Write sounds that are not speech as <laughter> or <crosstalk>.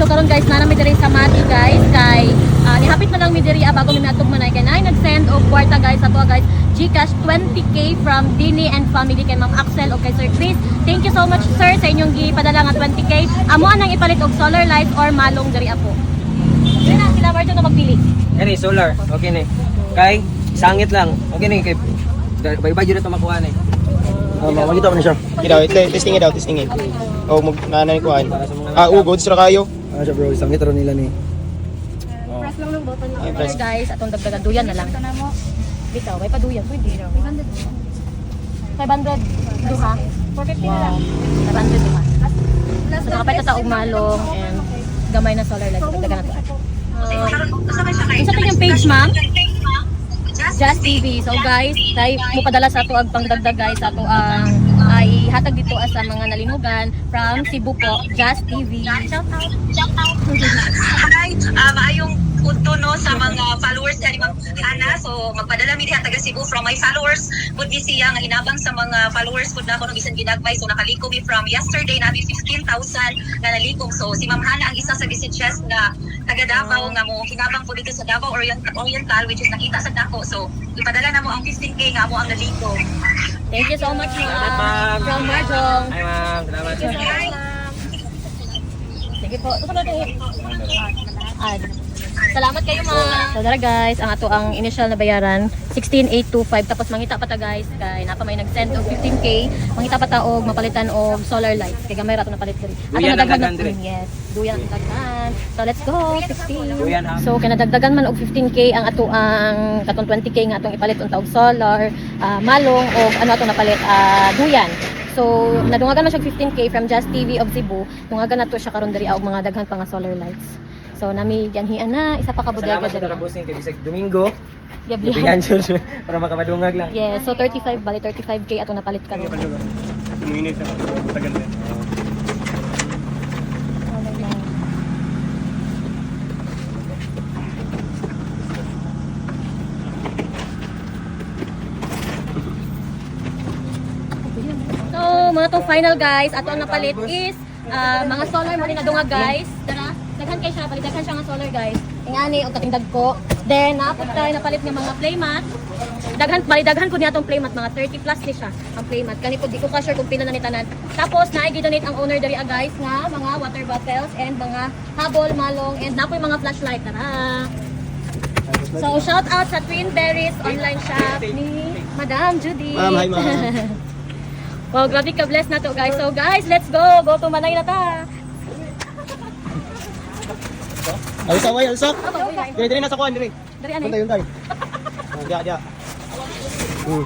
So karon guys, na mi diri sa Mati guys kay ah, nihapit na lang mi diri ah, bago mi atog manay kay nay nag-send og kwarta guys ato guys. Gcash 20k from Dini and family kay Ma'am Axel o kay Sir Chris. Thank you so much sir sa inyong gipadala nga 20k. Amo anang ipalit og solar lights or malong diri apo. Na, sila Marjo na magpili. Kani solar. Okay ni. Kay sangit lang. Okay ni kay Bye-bye dito makuha ni. Ah, makita mo na siya. Te- testing it out, testing it. Oh, mag nanay ko ay. Ah, ugod sira kayo. Ano siya bro, isang litro nila ni. Press lang ng button ng press. guys. Atong dagdagan duyan na lang. Bitaw, may paduyan. Pwede. 500 duha. 450 na lang. 500 duha. So nakapay ta og malong and gamay na solar light. Dagdagan na to. Uh, isa to yung page ma'am? Just TV. So guys, tayo mo padala sa ato ag pangdagdag guys sa ato ang ay hatag dito sa mga nalinugan from Cebu po, Just TV. Shout out. Hi, uh, maayong punto no sa mga followers ni Ma'am Hana. So magpadala mi diha taga Cebu from my followers. Pud mi siya nga hinabang sa mga followers pud nako no bisan ginagmay. So nakalikom mi from yesterday namin 15,000 na nalikom. So si Ma'am Hana ang isa sa messages na taga Davao nga mo hinabang po dito sa Davao Orient Oriental which is nakita sa dako. So ipadala na mo ang 15k nga mo ang nalikom. Thank you so much Salamat, ma'am. ma'am. From Marjong. Ay ma'am, salamat. Sige po. Ito na tayo. Ad. Salamat kayo ma'am. So dara guys, ang ato ang initial na bayaran 16,825 tapos mangita pa ta guys kay napa may nag-send og 15k. Mangita pa ta og mapalitan og solar lights kay gamay ra to napalit diri. Ato daghan na diri. yes. Duyan ang daghan. So let's go. 15. Duyan, ha? So kay nadagdagan man og 15k ang ato ang katong 20k nga atong ipalit unta og solar, ah, malong og ano atong napalit ah, duyan. So, nadungagan na siya 15k from Just TV of Cebu. Dungagan na to siya karon diri og mga daghan pa nga solar lights. So, nami ganhian na isa pa ka bodega Salamat sa diri. tarabusing kay bisag Domingo. Yablihan. Bibigyan siya para makamadungag lang. Yes, so 35 bali 35k ato napalit karon. Minute na tagal din. So, mga to final guys, ato ang napalit is ah, mga solar mo rin nadungag guys. Tara, daghan kay siya, bali daghan siya nga solar guys. Ingani og katingdag ko. Then napot tayo napalit nga mga playmat. Daghan bali daghan ko niya tong playmat mga 30 plus ni siya ang playmat. Kani po di ko ka sure kung pila na ni tanan. Tapos na donate ang owner diri ah, guys nga mga water bottles and mga habol, malong and napoy mga flashlight. Tara. So shout out sa Twin Berries online shop ni Madam Judy. Ma'am, hi, ma'am. <laughs> wow, grabe ka bless na to guys. So guys, let's go. Go to Manay na ta. Alsa way, alsa. Okay, Dire dire na sa kuan ano? Punta yun tayo. <laughs> Ah, Diya, diya. Hmm.